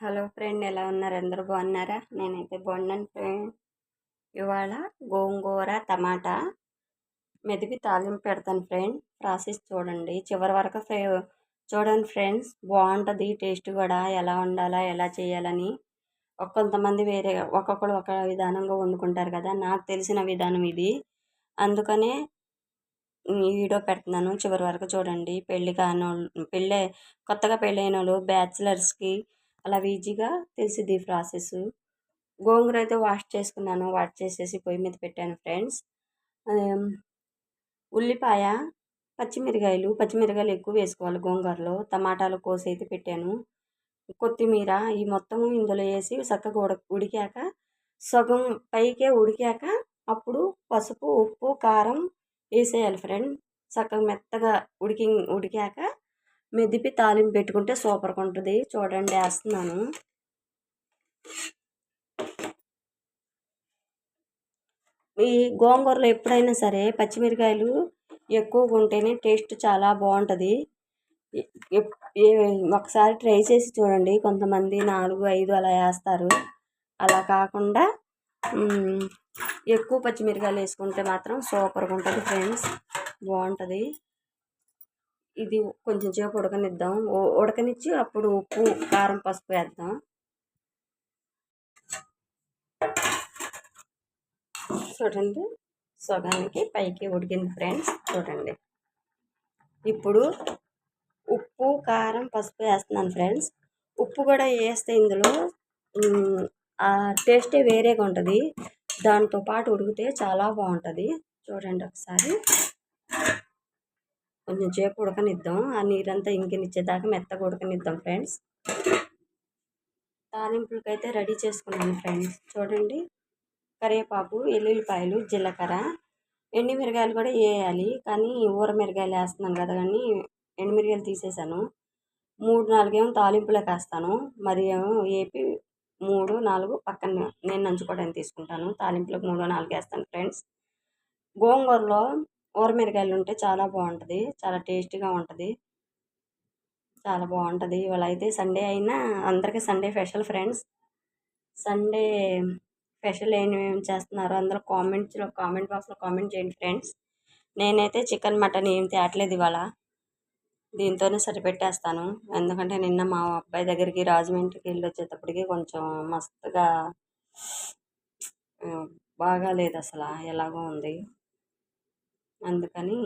Hello friend ఎలా ఉన్నారు? అందరూ బాగున్నారా? నేనైతే బాగున్నాను ఫ్రెండ్. ఇవాళ గోంగూర టమాటా మెదిపి తాలింపు పెడతాను ఫ్రెండ్. ప్రాసెస్ చూడండి. చివరి వరకు చూడండి ఫ్రెండ్స్ బాగుంటుంది టేస్ట్ కూడా ఎలా ఉండాలా ఎలా చేయాలని. కొంతమంది వేరే ఒక్కొక్కరు ఒక విధానంగా వండుకుంటారు కదా నాకు తెలిసిన విధానం ఇది. అందుకనే ఈ వీడియో పెడుతున్నాను చివరి వరకు చూడండి. పెళ్ళి కానోళ్ళు పెళ్ళి కొత్తగా పెళ్ళైన వాళ్ళు బ్యాచిలర్స్కి అలా ఈజీగా తెలిసిద్ది ప్రాసెస్. గోంగూర అయితే వాష్ చేసుకున్నాను. వాష్ చేసేసి పొయ్యి మీద పెట్టాను ఫ్రెండ్స్. ఉల్లిపాయ పచ్చిమిరకాయలు పచ్చిమిరకాయలు ఎక్కువ వేసుకోవాలి గోంగూరలో. టమాటాలు కోసి అయితే పెట్టాను. కొత్తిమీర ఈ మొత్తం ఇందులో వేసి చక్కగా ఉడ ఉడికాక సగం పైకే ఉడికాక అప్పుడు పసుపు ఉప్పు కారం వేసేయాలి ఫ్రెండ్. చక్కగా మెత్తగా ఉడికి ఉడికాక మెదిపి తాలింపు పెట్టుకుంటే సూపర్గా ఉంటుంది చూడండి వేస్తున్నాను. ఈ గోంగూరలో ఎప్పుడైనా సరే పచ్చిమిరకాయలు ఎక్కువగా ఉంటేనే టేస్ట్ చాలా బాగుంటుంది. ఒకసారి ట్రై చేసి చూడండి. కొంతమంది నాలుగు ఐదు అలా వేస్తారు. అలా కాకుండా ఎక్కువ పచ్చిమిరకాయలు వేసుకుంటే మాత్రం సూపర్గా ఉంటుంది ఫ్రెండ్స్. బాగుంటుంది. ఇది కొంచెం సేపు ఉడకనిద్దాం. ఉడకనిచ్చి అప్పుడు ఉప్పు కారం పసుపు వేద్దాం. చూడండి. సగానికి పైకి ఉడికింది ఫ్రెండ్స్. చూడండి. ఇప్పుడు ఉప్పు కారం పసుపు వేస్తున్నాను ఫ్రెండ్స్. ఉప్పు కూడా వేస్తే ఇందులో ఆ టేస్టే వేరేగా ఉంటుంది. దాంతో పాటు ఉడికితే చాలా బాగుంటుంది. చూడండి ఒకసారి. కొంచెం సేపు ఉడకనిద్దాం. ఆ నీరంతా ఇంకినిచ్చేదాకా మెత్తగా ఉడకనిద్దాం ఫ్రెండ్స్. తాలింపులకైతే అయితే రెడీ చేసుకున్నాను ఫ్రెండ్స్. చూడండి. కరివేపాకు ఎల్లుల్లిపాయలు జీలకర్ర. ఎండుమిరగాయలు కూడా వేయాలి కానీ ఊర మిరగాయలు వేస్తున్నాను కదా కానీ ఎండుమిరగాయలు తీసేసాను. మూడు నాలుగేమో తాలింపులకు వేస్తాను మరి ఏమో వేపి మూడు నాలుగు పక్కన నేను నంచుకోవడానికి తీసుకుంటాను. తాలింపులకు మూడు నాలుగు వేస్తాను ఫ్రెండ్స్. గోంగూరలో ఊరమిరకాయలు ఉంటే చాలా బాగుంటుంది చాలా టేస్టీగా ఉంటుంది. చాలా బాగుంటుంది ఇవాళ అయితే సండే అయినా అందరికీ Sunday special friends. Sunday special ఏమేమి చేస్తున్నారు? అందరూ కామెంట్స్లో కామెంట్ బాక్స్లో కామెంట్ చేయండి ఫ్రెండ్స్. నేనైతే చికెన్ మటన్ ఏం తేటలేదు ఇవాళ. దీంతోనే సరిపెట్టేస్తాను. ఎందుకంటే నిన్న మా అబ్బాయి దగ్గరికి రాజమండ్రికి వెళ్ళి వచ్చేటప్పటికి కొంచెం మస్తుగా బాగాలేదు అసలు. ఎలాగో ఉంది. అందుకని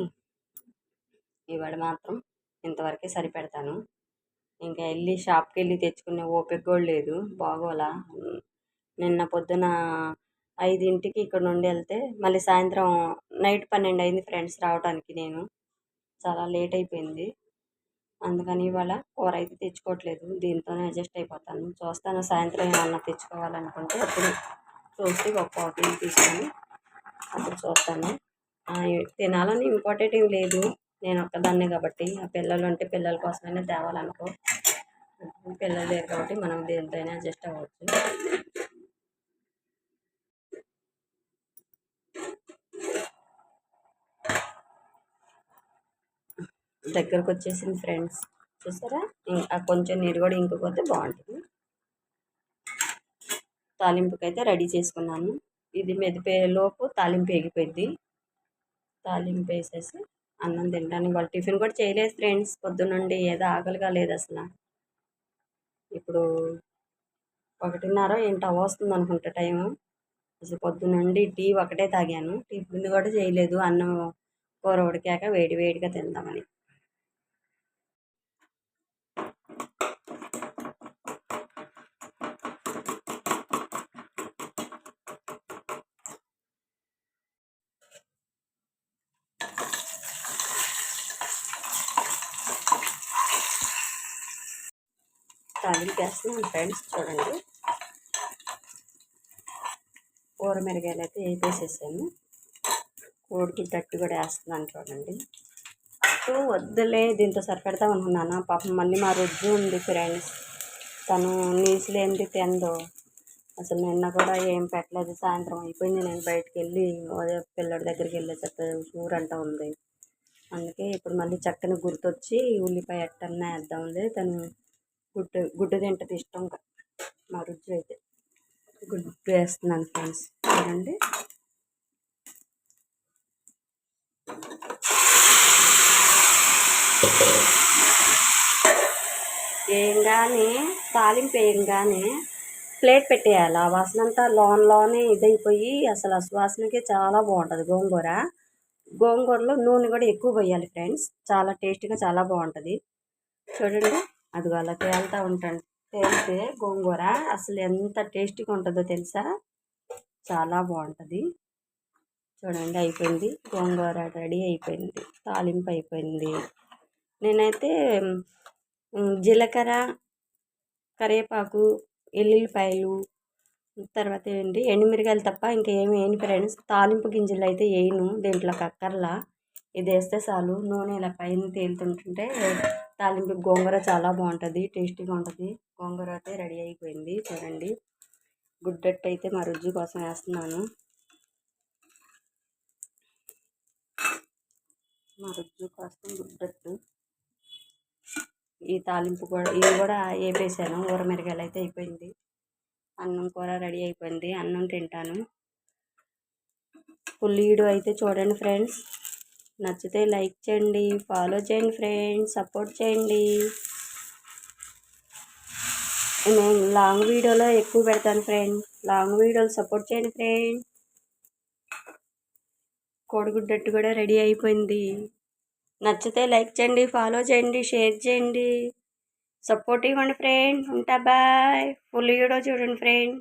ఇవాళ మాత్రం ఇంతవరకే సరిపెడతాను. ఇంకా వెళ్ళి షాప్కి వెళ్ళి తెచ్చుకునే ఓపిక కూడా లేదు. బాగోలా. నిన్న పొద్దున ఐదింటికి ఇక్కడ నుండి వెళ్తే మళ్ళీ సాయంత్రం నైట్ పన్నెండు అయింది ఫ్రెండ్స్ రావడానికి నేను. చాలా లేట్ అయిపోయింది. అందుకని ఇవాళ కూర అయితే తెచ్చుకోవట్లేదు. దీంతోనే అడ్జస్ట్ అయిపోతాను. చూస్తాను సాయంత్రం ఏమన్నా తెచ్చుకోవాలనుకుంటే అప్పుడు చూసి ఒక కాఫీ తీసుకొని అప్పుడు చూస్తాను. తినాలని ఇంపార్టెంట్ ఏం లేదు. నేను ఒక్కదాన్నే కాబట్టి ఆ పిల్లలు అంటే పిల్లల కోసమైనా తేవాలనుకో. పిల్లలు లేరు కాబట్టి మనం దేనితోనే అడ్జస్ట్ అవ్వచ్చు. దగ్గరకు వచ్చేసింది ఫ్రెండ్స్. చూసారా? కొంచెం నీరు కూడా ఇంకిపోతే బాగుంటుంది. తాలింపుకి అయితే రెడీ చేసుకున్నాను. ఇది మెదిపేలోపు తాలింపు ఎగిపోయింది తాలింపు వేసేసి అన్నం తింటాను వాళ్ళు టిఫిన్ కూడా చేయలేదు ఫ్రెండ్స్. పొద్దునుండి ఏదో ఆకలిగా లేదు అసలు. ఇప్పుడు ఒకటిన్నర ఏంటో వస్తుంది అనుకుంటా టైము. అసలు పొద్దునుండి టీ ఒకటే తాగాను. టిఫిన్ కూడా చేయలేదు. అన్నం కూర ఉడికాక వేడి వేడిగా తిందామని. తాలింపు వేస్తున్నాను ఫ్రెండ్స్ చూడండి. కూర మిరగాయలు అయితే వేసేసాను కోడికి తట్టు కూడా వేస్తున్నాను చూడండి. వద్దులే దీంతో సరిపెడతా అనుకున్నాను? పాపం మళ్ళీ మా రుజు ఉంది ఫ్రెండ్స్. తను నీసులేంది తిందో? అసలు నిన్న కూడా ఏం పెట్టలేదు. సాయంత్రం అయిపోయింది. నేను బయటకు వెళ్ళి అదే పిల్లడి దగ్గరికి వెళ్ళేసరికి ఊరంట ఉంది. అందుకే ఇప్పుడు మళ్ళీ చక్కని గుర్తొచ్చి ఉల్లిపాయ ఎట్టన్నా వేద్దాంలే. తను గుడ్డు గుడ్డు తింటుంది ఇష్టంగా. మా రుచి అయితే. గుడ్డు వేస్తున్నాను ఫ్రెండ్స్. చూడండి. వేయంగానే తాలింపు వేయంగానే ప్లేట్ పెట్టేయాలి. ఆ వాసన అంతా లోన్లోనే ఇదైపోయి అసలు ఆ సువాసనకి చాలా బాగుంటుంది గోంగూర. గోంగూరలో నూనె కూడా ఎక్కువ పోయాలి ఫ్రెండ్స్. చాలా టేస్టీగా చాలా బాగుంటుంది. చూడండి. అది అలా తేలుతూ ఉంటాను. తేలితే గోంగూర అసలు ఎంత టేస్టీగా ఉంటుందో తెలుసా? చాలా బాగుంటుంది. చూడండి అయిపోయింది. గోంగూర రెడీ అయిపోయింది. తాలింపు అయిపోయింది. నేనైతే జీలకర్ర కరివేపాకు ఎల్లుల్లిపాయలు తర్వాత ఏంటి ఎండుమిరగాయలు తప్ప ఇంకేమి ఏమి ఫ్రెండ్స్ తాలింపు గింజలు అయితే వేయను దీంట్లో కక్కర్లా. ఇది వేస్తే చాలు. నూనె ఇలా పైన తేలుతుంటుంటే తాలింపు గోంగూర చాలా బాగుంటుంది టేస్టీగా ఉంటుంది. గోంగూర అయితే రెడీ అయిపోయింది చూడండి. గుడ్డట్టు అయితే మా రుజు కోసం వేస్తున్నాను. మా రుజు కోసం గుడ్డట్టు. ఈ తాలింపు కూడా ఇది కూడా వేపేసాను ఊరమిరగాయలు అయితే అయిపోయింది. అన్నం కూర రెడీ అయిపోయింది అన్నం తింటాను. పుల్లీడు అయితే చూడండి ఫ్రెండ్స్. నచ్చితే లైక్ చేయండి ఫాలో చేయండి ఫ్రెండ్స్ సపోర్ట్ చేయండి. నేను లాంగ్ వీడియోలో ఎక్కువ పెడతాను ఫ్రెండ్ లాంగ్ వీడియోలు సపోర్ట్ చేయండి ఫ్రెండ్ కోడిగుడ్డట్టు కూడా రెడీ అయిపోయింది. నచ్చితే లైక్ చేయండి ఫాలో చేయండి షేర్ చేయండి. సపోర్ట్ ఇవ్వండి ఫ్రెండ్ ఉంటా బాయ్ ఫుల్ వీడియో చూడండి ఫ్రెండ్